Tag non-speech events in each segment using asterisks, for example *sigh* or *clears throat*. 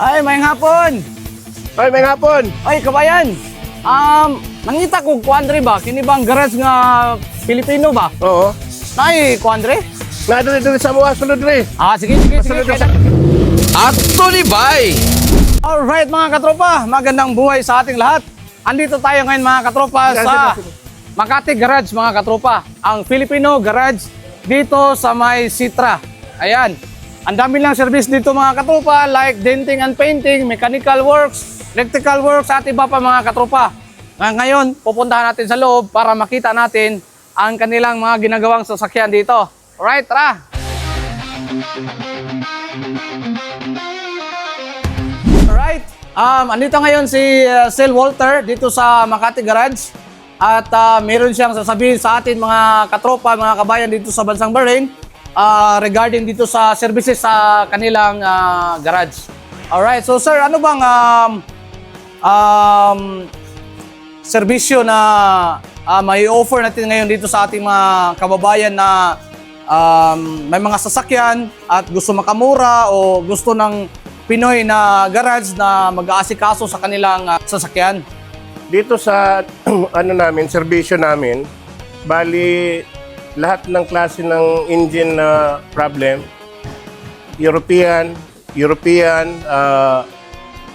Ay, may hapon. Ay, may hapon. Ay, kabayan. Um, nangita ko kuandre ba? Kini bang garage nga Pilipino ba? Oo. Nay, kuandre? Na dito dito sa mga sulod rin. Ah, sige, sige, sige. Sa... At Tolibay! Alright mga katropa, magandang buhay sa ating lahat. Andito tayo ngayon mga katropa sa. Makati Garage mga katropa. Ang Filipino Garage dito sa may Sitra. Ayan. Ang dami lang service dito mga katropa like denting and painting, mechanical works, electrical works at iba pa mga katropa. Nga- Ngayon, pupuntahan natin sa loob para makita natin ang kanilang mga ginagawang sasakyan dito. Alright, tara! Alright. Um, andito ngayon si uh, Sel Walter dito sa Makati Garage. At uh, meron siyang sasabihin sa atin mga katropa, mga kabayan dito sa Bansang Bahrain uh, regarding dito sa services sa kanilang uh, garage. Alright. So sir, ano bang um, um, serbisyo na uh, may offer natin ngayon dito sa ating mga kababayan na um, may mga sasakyan at gusto makamura o gusto ng Pinoy na garage na mag-aasikaso sa kanilang uh, sasakyan. Dito sa *clears throat* ano namin, serbisyo namin, bali lahat ng klase ng engine na problem, European, European, ah,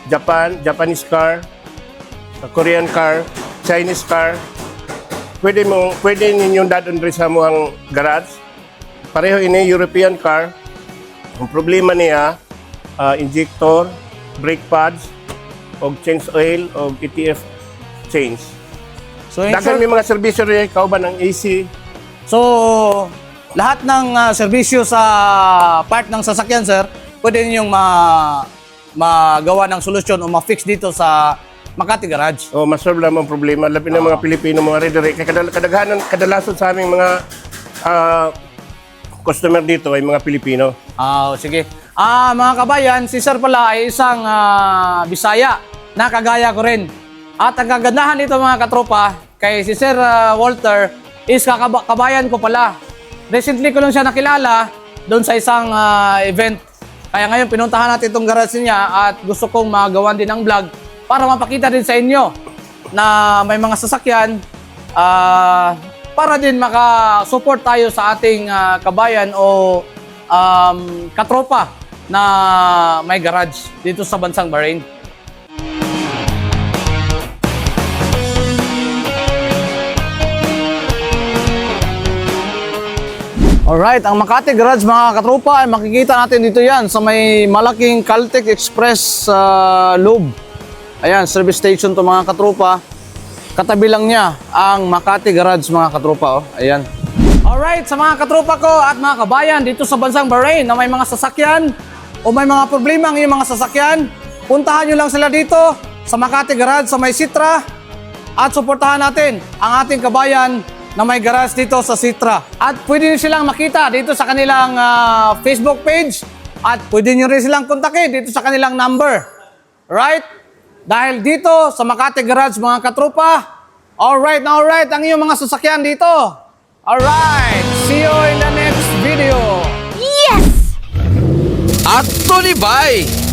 Japan, Japanese car, Korean car, Chinese car, pwede mo pwede ninyong dadon rin sa muang garage. Pareho ini European car. Ang problema niya, ah, injector, brake pads, og change oil, og ETF change. So, Dagan sir, may mga serbisyo rin, kauban ng AC. So lahat ng uh, serbisyo sa part ng sasakyan, sir, pwede ninyong ma magawa ng solusyon o ma-fix dito sa Makati Garage. O masolve lang ang problema. Labi ng mga Pilipino, mga rider. Kaya kadal- kadaghanan, kadalasan sa aming mga ah, customer dito ay mga Pilipino. Ah, sige. Ah, mga kabayan, si Sir pala ay isang ah, Bisaya na kagaya ko rin. At ang kagandahan nito mga katropa, kay si Sir ah, Walter is kakaba- kabayan ko pala. Recently ko lang siya nakilala doon sa isang ah, event. Kaya ngayon pinuntahan natin itong garage niya at gusto kong magawan din ng vlog para mapakita din sa inyo na may mga sasakyan ah, para din maka-support tayo sa ating ah, kabayan o um, katropa na may garage dito sa bansang Bahrain. Alright, ang Makati Garage mga katropa ay makikita natin dito yan sa may malaking Caltech Express sa loob. Ayan, service station to mga katropa. Katabi lang niya ang Makati Garage mga katropa. Oh. Ayan. Alright, sa mga katropa ko at mga kabayan dito sa bansang Bahrain na may mga sasakyan o may mga problema ang iyong mga sasakyan, puntahan nyo lang sila dito sa Makati Garage sa may Sitra at suportahan natin ang ating kabayan na may garage dito sa Sitra. At pwede nyo silang makita dito sa kanilang ah, Facebook page at pwede nyo rin silang kontakin dito sa kanilang number. Right? Dahil dito sa Makati Garage mga katropa, alright na alright ang iyong mga sasakyan dito. Alright, see you in the next video. At Tolibay!